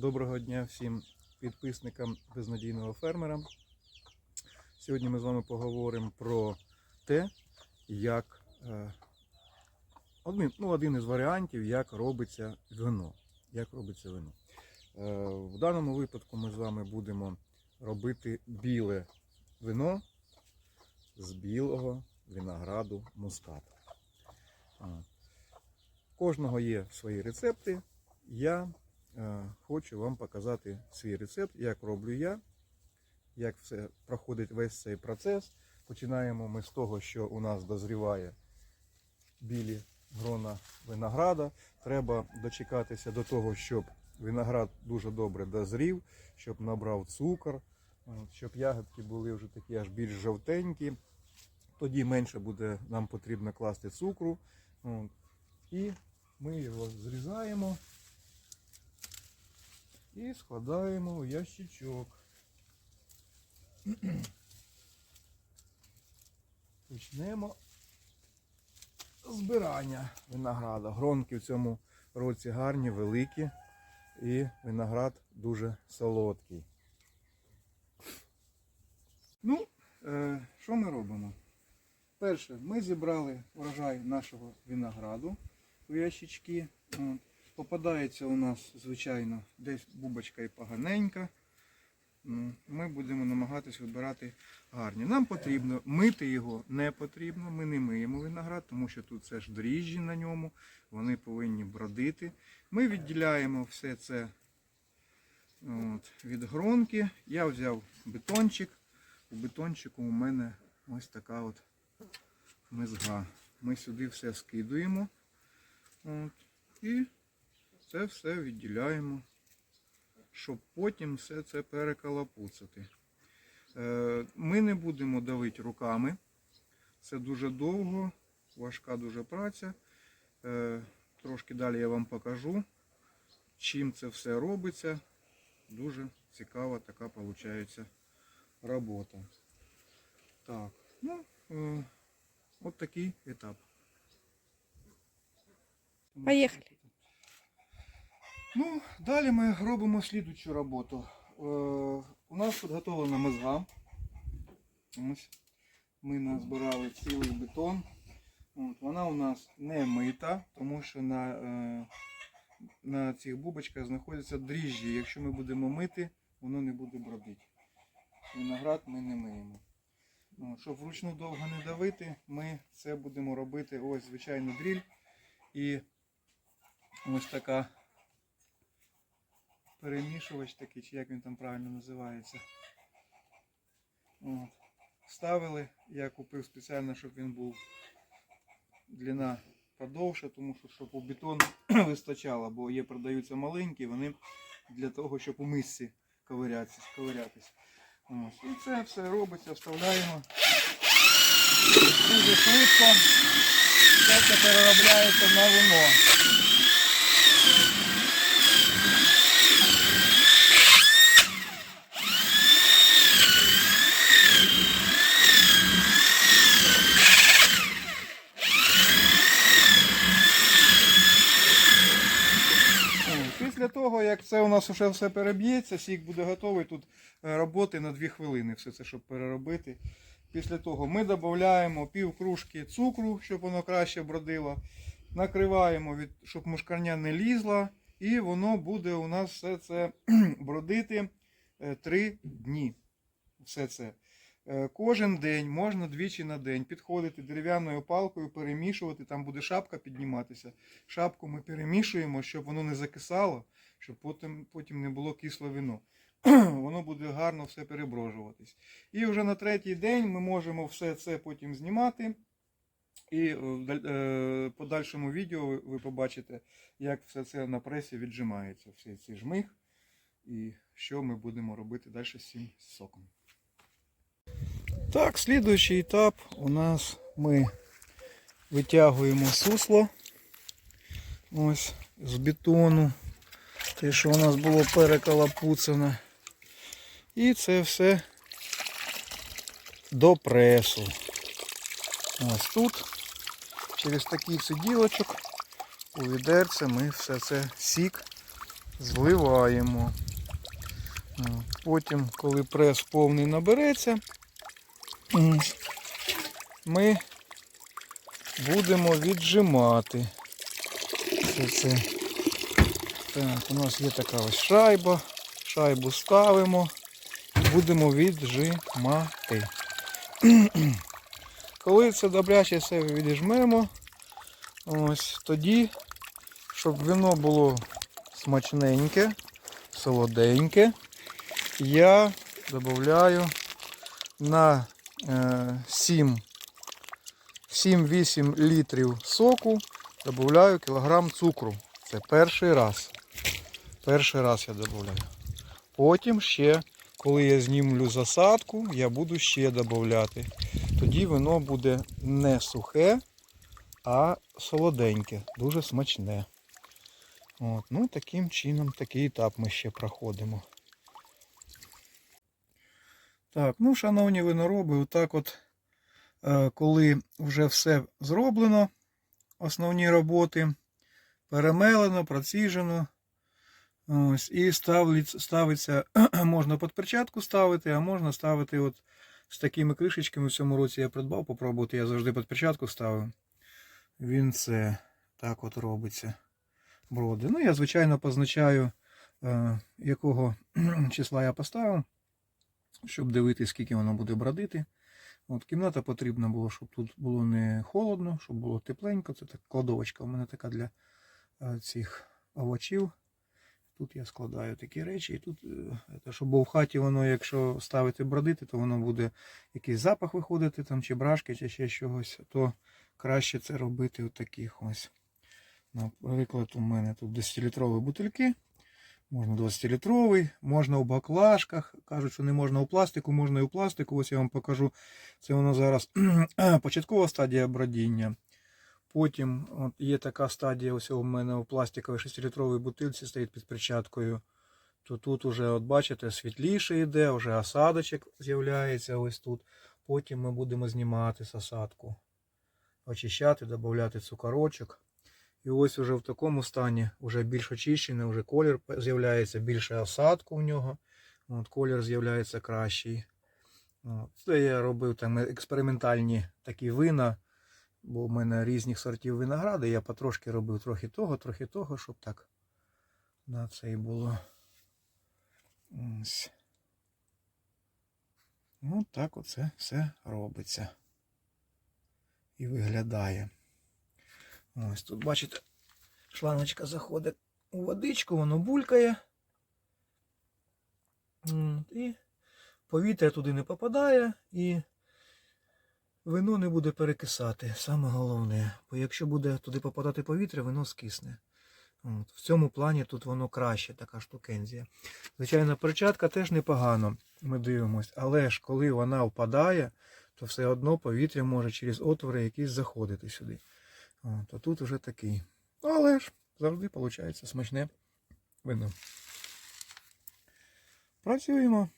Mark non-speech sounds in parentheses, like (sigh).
Доброго дня всім підписникам безнадійного фермера. Сьогодні ми з вами поговоримо про те, як е, один, ну, один із варіантів, як робиться вино. Як робиться вино. Е, В даному випадку ми з вами будемо робити біле вино з білого винограду мускату. Кожного є свої рецепти. Я е, хочу вам показати свій рецепт, як роблю я, як все проходить весь цей процес. Починаємо ми з того, що у нас дозріває білі грона винограда. Треба дочекатися до того, щоб виноград дуже добре дозрів, щоб набрав цукор, щоб ягодки були вже такі аж більш жовтенькі. Тоді менше буде нам потрібно класти цукру. І ми його зрізаємо і складаємо у ящичок. (clears throat) Почнемо збирання винограда. Гронки в цьому році гарні, великі, і виноград дуже солодкий. Ну, е, що ми робимо? Перше, ми зібрали урожай нашого винограду у ящички. Попадається у нас, звичайно, десь бубочка і поганенька. Ну, Ми будемо намагатись вибирати гарні. Нам потрібно мити його не потрібно. Ми не миємо виноград, тому що тут це ж дріжджі на ньому, вони повинні бродити. Ми відділяємо все це от, від гронки. Я взяв бетончик. У бетончику у мене ось така от мизга. Ми сюди все скидуємо. От, і це все відділяємо, щоб потім все це перекалапуцати. Е, Ми не будемо давити руками. Це дуже довго, важка дуже праця. Е, Трошки далі я вам покажу, чим це все робиться. Дуже цікава така виходить робота. Так, ну, е, от такий етап. Поїхали. Ну, далі ми робимо слідучу роботу. Е, у нас підготовлена мезга. Ось. Ми назбирали цілий бетон. От, вона у нас не мита, тому що на, е, на цих бубочках знаходяться дріжджі. Якщо ми будемо мити, воно не буде бродити. Виноград ми не миємо. Ну, щоб вручну довго не давити, ми це будемо робити ось звичайний дріль. І ось така перемішувач такий, чи як він там правильно називається. От. Ставили, я купив спеціально, щоб він був длина подовша, тому що щоб у бетон (clears throat) вистачало, бо є продаються маленькі, вони для того, щоб у мисці ковирятися. ковирятись. Ось. І це все робиться, вставляємо дуже швидко. Все це переробляється на вино. О, Після того, як це у нас вже все переб'ється, сік буде готовий, тут е, роботи на 2 хвилини, все це, щоб переробити. Після того ми додаємо пів кружки цукру, щоб воно краще бродило. Накриваємо, від, щоб мушкарня не лізла. І воно буде у нас все це (clears throat) бродити 3 дні. Все це. Е, Кожен день можна двічі на день підходити дерев'яною палкою, перемішувати, там буде шапка підніматися. Шапку ми перемішуємо, щоб воно не закисало, щоб потім, потім не було кисле вино. (clears throat) воно буде гарно все переброжуватись. І вже на третій день ми можемо все це потім знімати. І е, е, в подальшому відео ви побачите, як все це на пресі віджимається, всі ці жмих, і що ми будемо робити далі з цим соком. Так, слідуючий етап у нас ми витягуємо сусло ось з бетону, те, що у нас було перекалапуцане. І це все до пресу. Ось тут, через такий сиділочок, у відерце ми все це сік зливаємо. Потім, коли прес повний набереться, ми будемо віджимати. Це, це. Так, у нас є така ось шайба. Шайбу ставимо і будемо віджимати. (clears throat) Коли це добряче все віджмемо, ось тоді, щоб вино було смачненьке, солоденьке, я додаю на е, 7 7-8 літрів соку додаю кілограм цукру. Це перший раз. Перший раз я додаю. Потім ще, коли я знімлю засадку, я буду ще додати. Тоді вино буде не сухе, а солоденьке, дуже смачне. От, ну, таким чином, такий етап ми ще проходимо. Так, ну, шановні винороби, отак от, е, коли вже все зроблено, основні роботи, перемелено, проціжено. Ось, і ставлять, ставиться, (clears throat) можна під перчатку ставити, а можна ставити от з такими кришечками. В цьому році я придбав, попробувати. Я завжди під перчатку ставив. Він це так от робиться. Броди. Ну, я, звичайно, позначаю, е, якого (clears throat) числа я поставив, щоб дивитися, скільки воно буде бродити. От, Кімната потрібна була, щоб тут було не холодно, щоб було тепленько. Це так кладовочка у мене така для е, цих овочів. Тут я складаю такі речі, і тут, е, це, щоб в хаті воно, якщо ставити бродити, то воно буде якийсь запах виходити, там, чи брашки, чи ще чогось, то краще це робити у таких ось. Наприклад, у мене тут 10-літрові бутильки. Можна 20-літровий, можна у баклажках. Кажуть, що не можна у пластику, можна і у пластику. Ось я вам покажу. Це воно зараз (clears throat) початкова стадія бродіння. Потім от є така стадія, ось у мене у пластиковій 6-літровій бутильці стоїть під перчаткою. То тут уже, от бачите, світліше йде, вже осадочок з'являється ось тут. Потім ми будемо знімати осадку, очищати, додати цукорочок. І ось уже в такому стані вже більш очищений, вже колір з'являється, більше осадку в нього. От, колір з'являється кращий. От, це я робив там експериментальні такі вина. Бо в мене різних сортів винограду, я потрошки робив трохи того, трохи того, щоб так на це і було. Ось. Ну, так оце все робиться. І виглядає. Ось тут, бачите, шланочка заходить у водичку, воно булькає. І повітря туди не попадає і вино не буде перекисати. Саме головне. Бо якщо буде туди попадати повітря, вино скисне. От. В цьому плані тут воно краще, така штукензія. Звичайно, перчатка теж непогано, ми дивимося, але ж коли вона впадає, то все одно повітря може через отвори якісь заходити сюди. От, а тут уже такий. Але ж завжди виходить смачне вино. Працюємо.